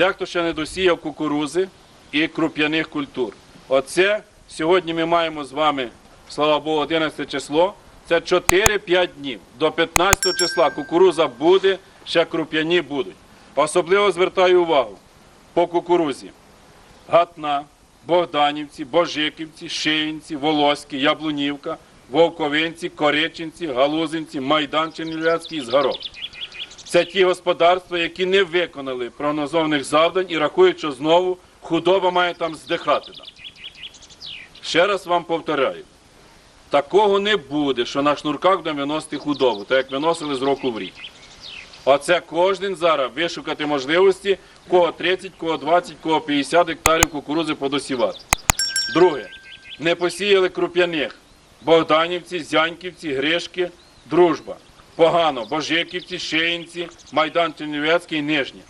Дехто ще не досіяв кукурузи і круп'яних культур. Оце сьогодні ми маємо з вами, слава Богу, 11 число. Це 4-5 днів. До 15 числа кукуруза буде, ще круп'яні будуть. Особливо звертаю увагу по кукурузі. Гатна, Богданівці, Божиківці, Шиїнці, Волоські, Яблунівка, Вовковинці, Коричинці, Галузинці, Майдан Чернівецький і Згарок. Це ті господарства, які не виконали прогнозованих завдань і рахують, що знову худоба має там здихати. Ще раз вам повторяю, такого не буде, що на шнурках будемо виносити худобу, так як виносили з року в рік. Оце кожен зараз вишукати можливості, кого 30, кого 20, кого 50 гектарів кукурузи подосівати. Друге, не посіяли круп'яних. Богданівці, Зяньківці, Гришки, Дружба. Погано, Божиківці, Шеїнці, Майдан Чернівецький, Нижнє.